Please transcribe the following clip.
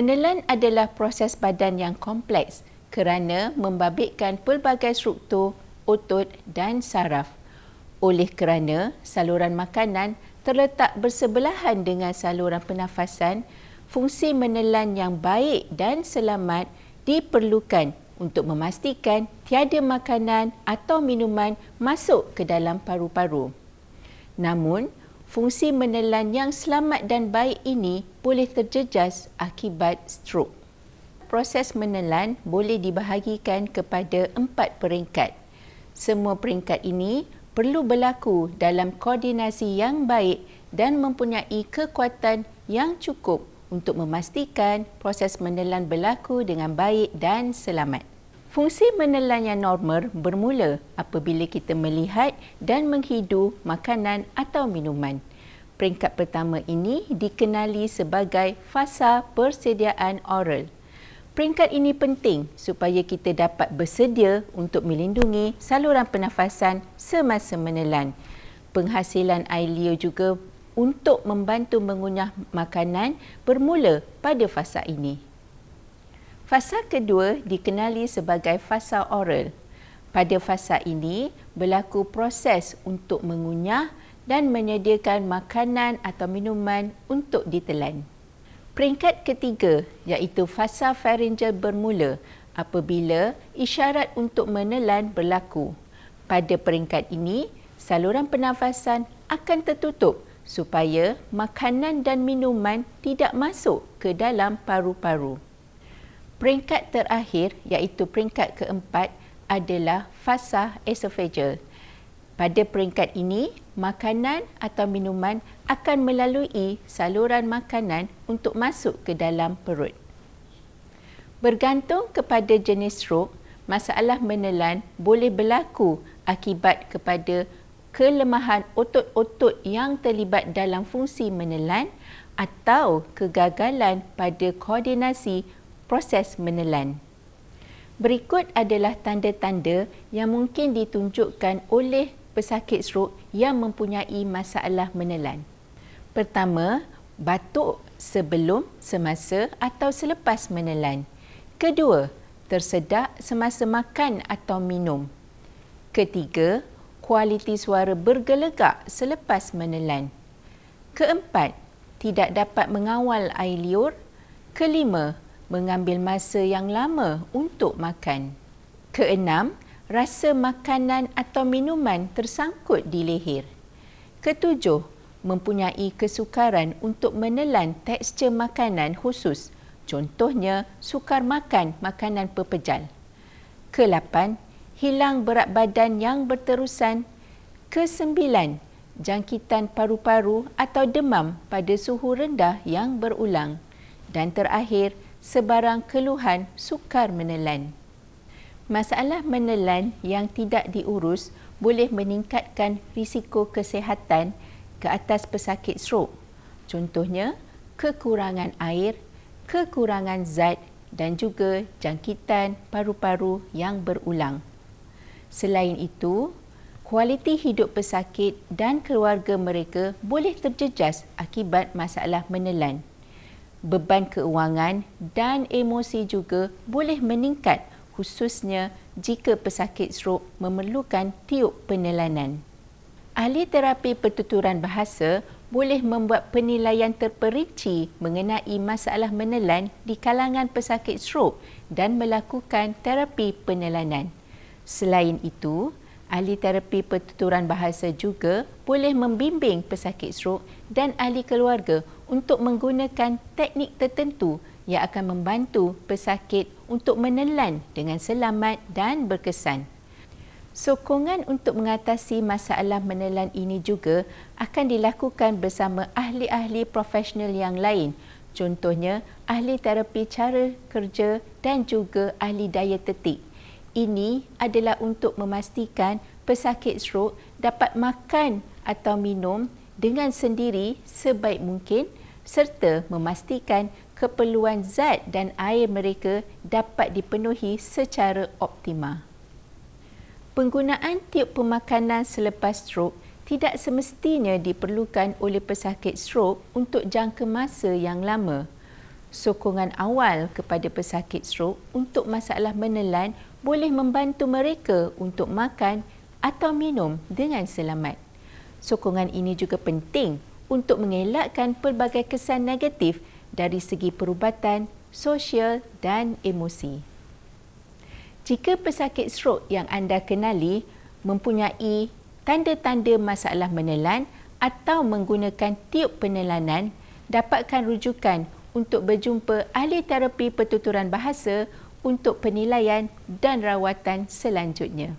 Menelan adalah proses badan yang kompleks kerana membabitkan pelbagai struktur otot dan saraf. Oleh kerana saluran makanan terletak bersebelahan dengan saluran pernafasan, fungsi menelan yang baik dan selamat diperlukan untuk memastikan tiada makanan atau minuman masuk ke dalam paru-paru. Namun, fungsi menelan yang selamat dan baik ini boleh terjejas akibat strok. Proses menelan boleh dibahagikan kepada empat peringkat. Semua peringkat ini perlu berlaku dalam koordinasi yang baik dan mempunyai kekuatan yang cukup untuk memastikan proses menelan berlaku dengan baik dan selamat. Fungsi menelan yang normal bermula apabila kita melihat dan menghidu makanan atau minuman. Peringkat pertama ini dikenali sebagai fasa persediaan oral. Peringkat ini penting supaya kita dapat bersedia untuk melindungi saluran pernafasan semasa menelan. Penghasilan air liur juga untuk membantu mengunyah makanan bermula pada fasa ini. Fasa kedua dikenali sebagai fasa oral. Pada fasa ini berlaku proses untuk mengunyah dan menyediakan makanan atau minuman untuk ditelan. Peringkat ketiga iaitu fasa pharyngeal bermula apabila isyarat untuk menelan berlaku. Pada peringkat ini, saluran pernafasan akan tertutup supaya makanan dan minuman tidak masuk ke dalam paru-paru. Peringkat terakhir iaitu peringkat keempat adalah fasa esophageal. Pada peringkat ini, makanan atau minuman akan melalui saluran makanan untuk masuk ke dalam perut. Bergantung kepada jenis strok, masalah menelan boleh berlaku akibat kepada kelemahan otot-otot yang terlibat dalam fungsi menelan atau kegagalan pada koordinasi proses menelan. Berikut adalah tanda-tanda yang mungkin ditunjukkan oleh pesakit strok yang mempunyai masalah menelan. Pertama, batuk sebelum, semasa atau selepas menelan. Kedua, tersedak semasa makan atau minum. Ketiga, kualiti suara bergelegak selepas menelan. Keempat, tidak dapat mengawal air liur. Kelima, mengambil masa yang lama untuk makan. Keenam, rasa makanan atau minuman tersangkut di leher. Ketujuh, mempunyai kesukaran untuk menelan tekstur makanan khusus. Contohnya, sukar makan makanan pepejal. Kelapan, hilang berat badan yang berterusan. Kesembilan, jangkitan paru-paru atau demam pada suhu rendah yang berulang. Dan terakhir, sebarang keluhan sukar menelan. Masalah menelan yang tidak diurus boleh meningkatkan risiko kesihatan ke atas pesakit strok. Contohnya, kekurangan air, kekurangan zat dan juga jangkitan paru-paru yang berulang. Selain itu, kualiti hidup pesakit dan keluarga mereka boleh terjejas akibat masalah menelan beban keuangan dan emosi juga boleh meningkat khususnya jika pesakit strok memerlukan tiup penelanan. Ahli terapi pertuturan bahasa boleh membuat penilaian terperinci mengenai masalah menelan di kalangan pesakit strok dan melakukan terapi penelanan. Selain itu, ahli terapi pertuturan bahasa juga boleh membimbing pesakit strok dan ahli keluarga untuk menggunakan teknik tertentu yang akan membantu pesakit untuk menelan dengan selamat dan berkesan. Sokongan untuk mengatasi masalah menelan ini juga akan dilakukan bersama ahli-ahli profesional yang lain. Contohnya, ahli terapi cara kerja dan juga ahli dietetik. Ini adalah untuk memastikan pesakit strok dapat makan atau minum dengan sendiri sebaik mungkin serta memastikan keperluan zat dan air mereka dapat dipenuhi secara optimal. Penggunaan tiup pemakanan selepas strok tidak semestinya diperlukan oleh pesakit strok untuk jangka masa yang lama. sokongan awal kepada pesakit strok untuk masalah menelan boleh membantu mereka untuk makan atau minum dengan selamat. Sokongan ini juga penting untuk mengelakkan pelbagai kesan negatif dari segi perubatan, sosial dan emosi. Jika pesakit strok yang anda kenali mempunyai tanda-tanda masalah menelan atau menggunakan tiup penelanan, dapatkan rujukan untuk berjumpa ahli terapi pertuturan bahasa untuk penilaian dan rawatan selanjutnya.